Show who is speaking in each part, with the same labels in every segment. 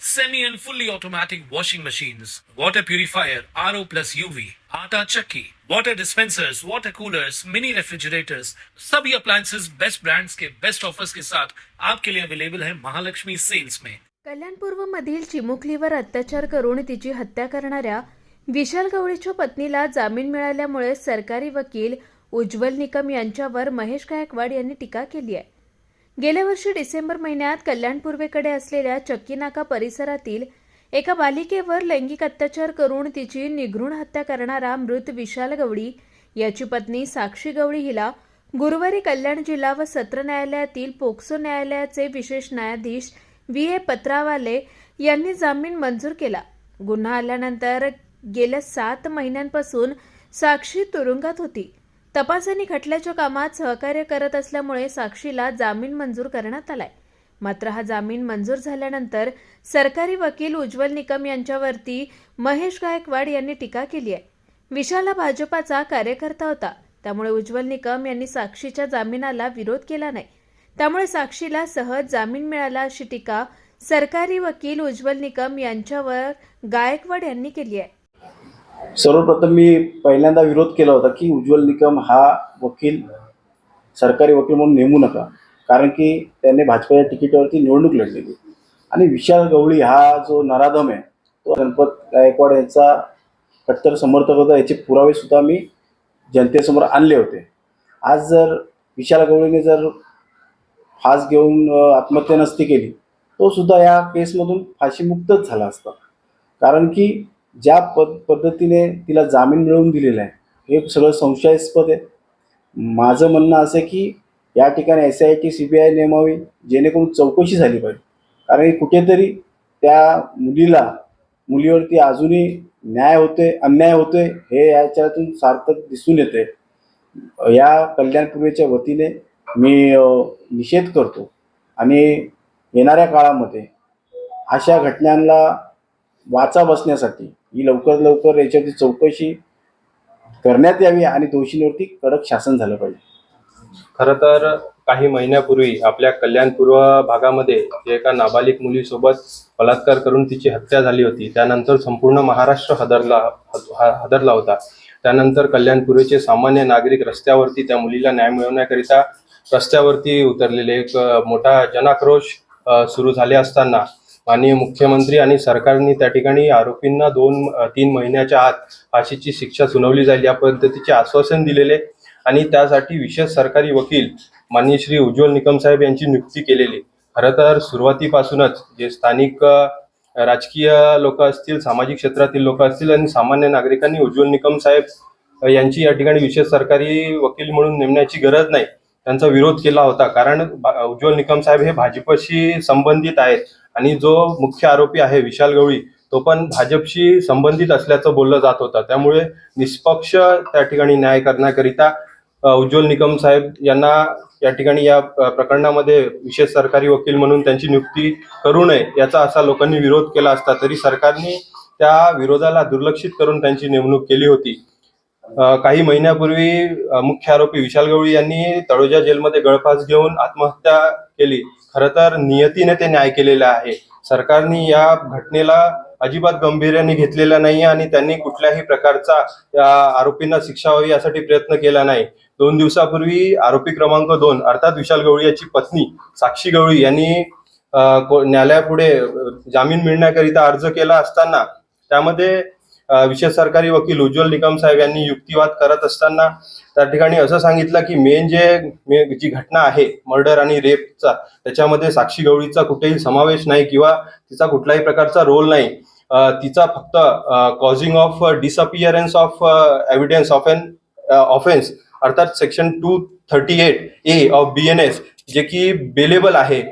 Speaker 1: semi and fully automatic washing machines, water purifier, RO plus UV, आटा चक्की, water dispensers, water coolers, mini refrigerators, सभी appliances best brands के best offers के साथ आपके लिए अवेलेबल है महालक्ष्मी सेल्स में
Speaker 2: कल्याणपूर्व मधील चिमुकलीवर अत्याचार करून तिची हत्या करणाऱ्या विशाल गवळीच्या पत्नीला जामीन मिळाल्यामुळे सरकारी वकील उज्ज्वल निकम यांच्यावर महेश गायकवाड यांनी टीका केली आहे. गेल्या वर्षी डिसेंबर महिन्यात कल्याण पूर्वेकडे असलेल्या चक्कीनाका परिसरातील एका बालिकेवर लैंगिक अत्याचार करून तिची निघृण हत्या करणारा मृत विशाल गवळी याची पत्नी साक्षी गवळी हिला गुरुवारी कल्याण जिल्हा व सत्र न्यायालयातील पोक्सो न्यायालयाचे विशेष न्यायाधीश व्ही. ए. पत्रावाले यांनी जामीन मंजूर केला. गुन्हा आल्यानंतर गेल्या सात महिन्यांपासून साक्षी तुरुंगात होती. तपासणी खटल्याच्या कामात सहकार्य करत असल्यामुळे साक्षीला जामीन मंजूर करण्यात आलाय. मात्र हा जामीन मंजूर झाल्यानंतर सरकारी वकील उज्ज्वल निकम यांच्यावरती महेश गायकवाड यांनी टीका केली आहे. विशाला भाजपाचा कार्यकर्ता होता. त्यामुळे उज्ज्वल निकम यांनी साक्षीच्या जामिनाला विरोध केला नाही. त्यामुळे साक्षीला सहज जामीन मिळाला अशी टीका सरकारी वकील उज्ज्वल निकम यांच्यावर गायकवाड यांनी केली आहे.
Speaker 3: सर्वप्रथम मी पहिल्यांदा विरोध केला होता की उज्ज्वल निकम हा वकील सरकारी वकील म्हणून नेमू नका. कारण की त्याने भाजपाच्या तिकिटावरती निवडणूक लढलेली. आणि विशाल गवळी हा जो नराधम आहे तो गणपत गायकवाड यांचा कट्टर समर्थक होता. याचे पुरावेसुद्धा मी जनतेसमोर आणले होते. आज जर विशाल गवळीने जर फास घेऊन आत्महत्या नसती केली तो सुद्धा या केसमधून फाशीमुक्तच झाला असता. कारण की ज्या पद पद्धतीने तिला जामीन मिळवून दिलेला आहे हे सगळं संशयास्पद आहे. माझं म्हणणं असं आहे की या ठिकाणी S I T C B I नेमावी जेणेकरून चौकशी झाली पाहिजे. कारण की कुठेतरी त्या मुलीला मुलीवरती अजूनही न्याय होते अन्याय होते हे याच्यातून सार्थक दिसून येते या कल्याणपूर्वेच्या वतीने मी निषेध करतो. आणि येणाऱ्या काळामध्ये अशा घटनांना वाचा बसण्यासाठी. ही लवकर लवकर याच्यावरती चौकशी करण्यात यावी आणि दोषींवरती कडक शासन झालं पाहिजे.
Speaker 4: खरं तर काही महिन्यापूर्वी आपल्या कल्याणपूर्व भागामध्ये एका नाबालिक मुलीसोबत बलात्कार करून तिची हत्या झाली होती. त्यानंतर संपूर्ण महाराष्ट्र हदरला ह- हदरला होता. त्यानंतर कल्याणपूर्वीचे सामान्य नागरिक रस्त्यावरती त्या मुलीला न्याय मिळवण्याकरिता रस्त्यावरती उतरलेले एक मोठा जनाक्रोश सुरू झाले असताना माननीय मुख्यमंत्री आणि सरकारने त्या ठिकाणी आरोपींना दोन तीन महिन्याच्या आत फाशीची शिक्षा सुनावली जाईल या पद्धतीचे आश्वासन दिलेले आणि त्यासाठी विशेष सरकारी वकील माननीय श्री उज्ज्वल निकम साहेब यांची नियुक्ती केलेली. खरं तर सुरुवातीपासूनच जे स्थानिक राजकीय लोक असतील सामाजिक क्षेत्रातील लोक असतील आणि सामान्य नागरिकांनी उज्ज्वल निकम साहेब यांची या ठिकाणी विशेष सरकारी वकील म्हणून नेमण्याची गरज नाही. त्यांचा विरोध केला होता. कारण उज्ज्वल निकम साहेब हे भाजपशी संबंधित आहेत आणि जो मुख्य आरोपी आहे विशाल गवळी तो पण भाजपशी संबंधित असल्याचं बोललं जात होतं. त्यामुळे निष्पक्ष त्या ठिकाणी न्याय करण्याकरिता उज्ज्वल निकम साहेब यांना या ठिकाणी या प्रकरणामध्ये विशेष सरकारी वकील म्हणून त्यांची नियुक्ती करू नये याचा असा लोकांनी विरोध केला असता तरी सरकारने त्या विरोधाला दुर्लक्षित करून त्यांची नेमणूक केली होती. काही महिन्यापूर्वी मुख्य आरोपी विशाल गवळी यांनी तळोजा जेलमध्ये गळफास घेऊन आत्महत्या केली. खर तर नियतीने ते न्याय केलेला आहे. सरकारने या घटनेला अजिबात गांभीर्याने घेतलेला नाही आणि त्यांनी कुठल्याही प्रकारचा या आरोपींना शिक्षा व्हावी यासाठी प्रयत्न केला नाही. दोन दिवसापूर्वी आरोपी क्रमांक दोन अर्थात विशाल गवळी याची पत्नी साक्षी गवळी यांनी न्यायालयापुढे जामीन मिळण्याकरिता अर्ज केला असताना त्यामध्ये विशेष सरकारी वकील उज्ज्वल निकम साहेब यांनी युक्तिवाद करत असताना त्या ठिकाणी असं सांगितलं की मेन जे मे- जी घटना आहे मर्डर आणि रेपचा त्याच्यामध्ये साक्षी गवळीचा कुठेही समावेश नाही किंवा तिचा कुठलाही प्रकारचा रोल नाही. तिचा फक्त causing of disappearance of evidence of an offence अर्थात section two thirty eight A of B N S जे की बेलेबल आहे.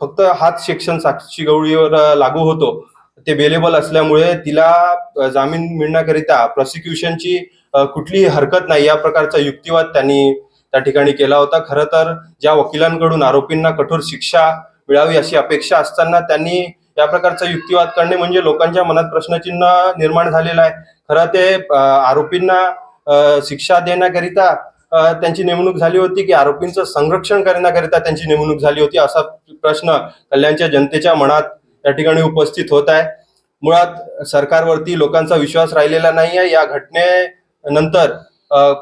Speaker 4: फक्त हाच सेक्शन साक्षी गवळीवर लागू होतो. ते बेलेबल असल्यामुळे तिला जामीन मिळण्याकरिता प्रॉसिक्युशनची कुठलीही हरकत नाही. या प्रकारचा युक्तिवाद त्यांनी त्या ठिकाणी केला होता. खरं तर ज्या वकिलांकडून आरोपींना कठोर शिक्षा मिळावी अशी अपेक्षा असताना त्यांनी या प्रकारचा युक्तिवाद करणे म्हणजे लोकांच्या मनात प्रश्नचिन्ह निर्माण झालेलं आहे. खरं ते आरोपींना शिक्षा देण्याकरिता त्यांची नेमणूक झाली होती की आरोपींचं संरक्षण करण्याकरिता त्यांची नेमणूक झाली होती असा प्रश्न कल्याणच्या जनतेच्या मनात त्या ठिकाणी उपस्थित होत आहे. मुळात सरकारवरती लोकांचा विश्वास राहिलेला नाही आहे या घटनेनंतर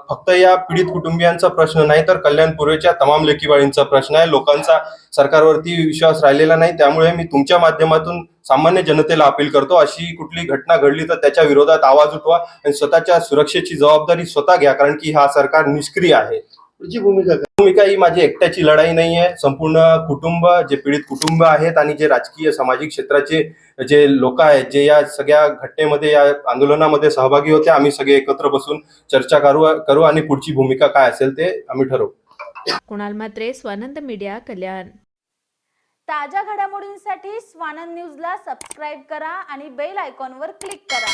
Speaker 4: फक्त या पीडित कुटुंबियांचा प्रश्न नाही तर कल्याण पूर्वेच्या तमाम लेखीबाळींचा प्रश्न आहे. लोकांचा सरकारवरती विश्वास राहिलेला नाही. त्यामुळे मी तुमच्या माध्यमातून सामान्य जनतेला अपील करतो अशी कुठली घटना घडली तर त्याच्या विरोधात आवाज उठवा आणि स्वतःच्या सुरक्षेची जबाबदारी स्वतः घ्या कारण की हा सरकार निष्क्रिय आहे.
Speaker 3: पुढची भूमिका काय?
Speaker 4: भूमिका ही माझी एकट्याची लढाई नाही आहे संपूर्ण कुटुंब जे पीडित कुटुंब आहेत आणि जे राजकीय सामाजिक क्षेत्राचे जे लोक आहेत जे या सगळ्या घटनेमध्ये या आंदोलनामध्ये सहभागी होते आम्ही सगळे एकत्र बसून चर्चा करू करू आणि पुढची भूमिका काय असेल ते आम्ही ठरवू.
Speaker 2: कुणाल मात्रे स्वानंद मीडिया कल्याण.
Speaker 5: ताज्या घडामोडींसाठी स्वानंद न्यूजला सबस्क्राईब करा आणि बेल आयकॉनवर क्लिक करा.